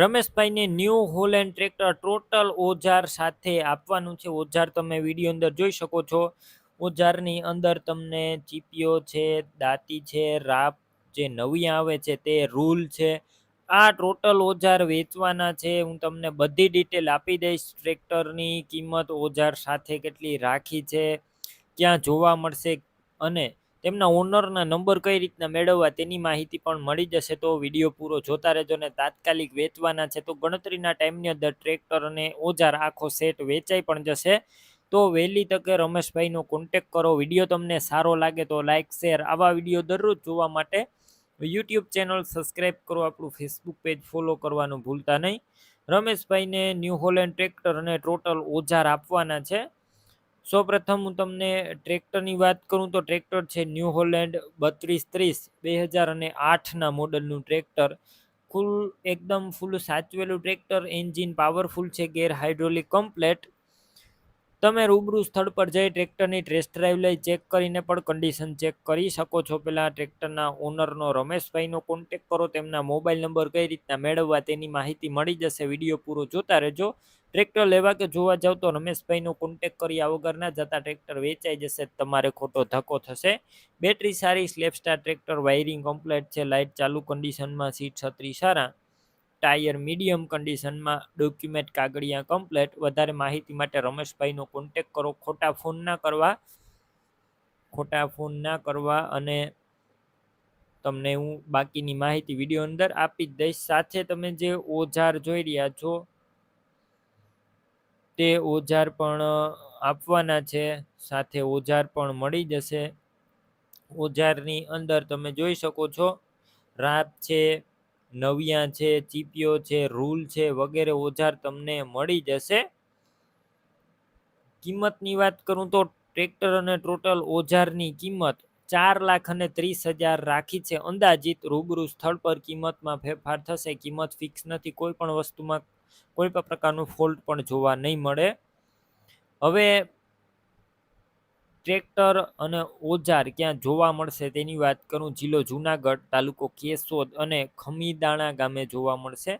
રમેશભાઈને New Holland tractor total ઓજાર સાથે આપવાનું છે. ઓજાર તમે વીડિયો અંદર જોઈ શકો છો. ઓજારની અંદર તમને ચીપીઓ છે, દાંતી છે, રાપ જે નવી આવે છે તે રૂલ છે. આ ટોટલ ઓજાર વેચવાના છે. હું તમને બધી ડિટેલ આપી દઈશ. ટ્રેક્ટરની કિંમત ઓજાર સાથે કેટલી રાખી છે, ક્યાં જોવા મળશે અને તેમના ઓનરના નંબર કઈ રીતના મેળવવા તેની માહિતી પણ મળી જશે. તો વીડિયો પૂરો જોતા રહેજો ને તાત્કાલિક વેચવાના છે. તો ગણતરીના ટાઈમની અંદર ટ્રેક્ટર અને ઓજાર આખો સેટ વેચાઈ પણ જશે. તો વહેલી તકે રમેશભાઈનો કોન્ટેક કરો. વીડિયો તમને સારો લાગે તો લાઇક શેર આવા વીડિયો દરરોજ જોવા માટે યુટ્યુબ ચેનલ સબસ્ક્રાઈબ કરો. આપણું ફેસબુક પેજ ફોલો કરવાનું ભૂલતા નહીં. રમેશભાઈને ન્યૂ હોલેન્ડ ટ્રેક્ટર અને ટોટલ ઓજાર આપવાના છે. સૌપ્રથમ હું તમને ટ્રેક્ટરની વાત કરું તો ટ્રેક્ટર છે ન્યૂ હોલેન્ડ બત્રીસ ત્રીસ, બે હજાર અને આઠના મોડલનું ટ્રેક્ટર. ફૂલ, એકદમ ફૂલ સાચવેલું ટ્રેક્ટર, એન્જિન પાવરફુલ છે, ગેર હાઇડ્રોલિક કમ્પ્લેટ. તમે રૂબરૂ સ્થળ પર જઈ ટ્રેક્ટરની ટેસ્ટ ડ્રાઈવ લઈ ચેક કરીને પણ કન્ડિશન ચેક કરી શકો છો. પહેલાં ટ્રેક્ટરના ઓનરનો રમેશભાઈનો કોન્ટેક કરો, તેમના મોબાઈલ નંબર કઈ રીતના મેળવવા તેની માહિતી મળી જશે. વીડિયો પૂરો જોતા રહેજો. ટ્રેક્ટર લેવા કે જોવા જાવ તો રમેશભાઈનો કોન્ટેક કર્યા વગર ના જતા ટ્રેક્ટર વેચાઈ જશે, તમારે ખોટો ધક્કો થશે. બેટરી સારી સ્લેપસ્ટાર ટ્રેક્ટર વાયરિંગ કમ્પ્લેટ છે લાઇટ ચાલુ કન્ડિશનમાં સીટ છત્રી સારા. ટાયર મીડિયમ કન્ડિશનમાં ડોક્યુમેન્ટ કાગળિયા કમ્પ્લેટ. વધારે માહિતી માટે રમેશભાઈનો કોન્ટેક કરો. ખોટા ફોન ના કરવા, ખોટા ફોન ના કરવા અને તમને હું બાકીની માહિતી વીડિયો અંદર આપી જ દઈશ. સાથે તમે જે ઓજાર જોઈ રહ્યા છો, તે ઓજાર પણ આપવાના છે. સાથે ઓજાર પણ મળી જશે. ઓજારની અંદર તમે જોઈ શકો છો. રાપ છે નવિયા છે, ચીપિયો છે, રૂલ છે વગેરે ઓજાર તમને મળી જશે. કિંમતની વાત કરું તો ટ્રેક્ટર અને ટોટલ ઓજારની કિંમત ચાર લાખ અને ત્રીસ હજાર રાખી છે. અંદાજિત રૂબરૂ સ્થળ પર કિંમતમાં ફેરફાર થશે. કિંમત ફિક્સ નથી. કોઈ પણ વસ્તુમાં કોઈ પણ પ્રકારનું ફોલ્ટ પણ જોવા નહીં મળે. હવે ટ્રેક્ટર અને ઓજાર ક્યાં જોવા મળશે તેની વાત કરું જિલ્લો જુનાગઢ તાલુકો કેશોદ અને ખમીદાણા ગામે જોવા મળશે.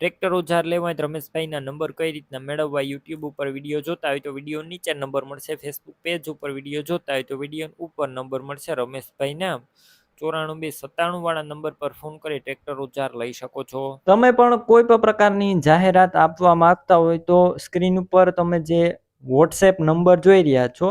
ટ્રેક્ટર, ઓજાર લેવા હોય રમેશભાઈના નંબર કઈ રીતના મેળવવા યુટ્યુબ ઉપર વીડિયો જોતા હોય તો વીડિયો નીચે નંબર મળશે, ફેસબુક પેજ ઉપર વીડિયો જોતા હોય તો વીડિયો ઉપર નંબર મળશે. રમેશભાઈના ચોરાણું બે સત્તાણું વાળા નંબર પર ફોન કરી ટ્રેક્ટર, ઓજાર લઈ શકો છો. તમે પણ કોઈ પણ પ્રકારની જાહેરાત આપવા માંગતા હોય તો સ્ક્રીન ઉપર તમે જે વોટ્સએપ નંબર જોઈ રહ્યા છો